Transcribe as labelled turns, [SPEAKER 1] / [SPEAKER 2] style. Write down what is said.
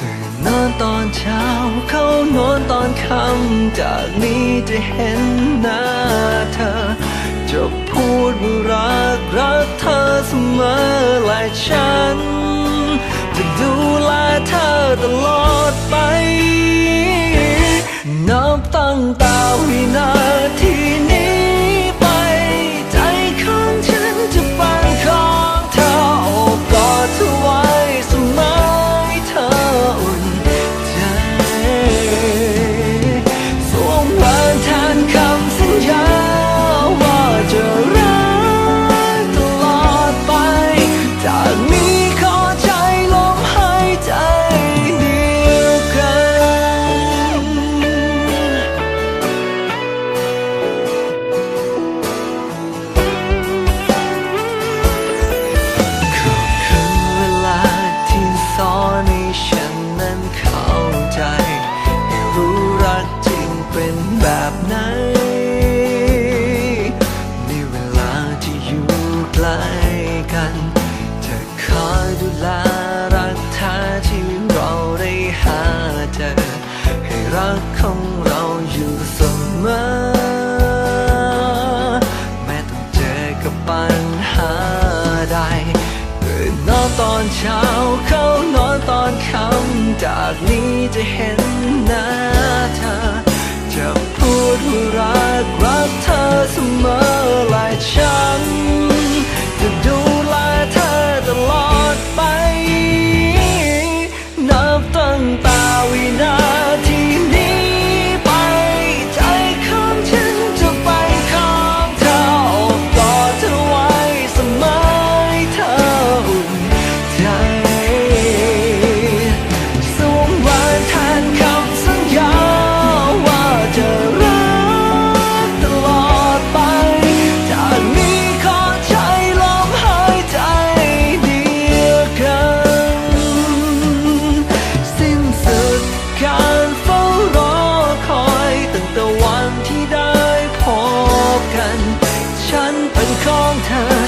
[SPEAKER 1] ตื่นนอนตอนเช้า เข้านอนตอนค่ำจากนี้จะเห็นหน้าเธอ จะพูดรักรักเธอเสมอและฉัน จะดูแลเธอตลอดไป นับตั้งแต่วินาที อนเช้าเข้านอนตอนค่ำจากนี้จะเห็นหน้าเธอ จะพูดว่ารักรักเธอเสมอ ของเธอ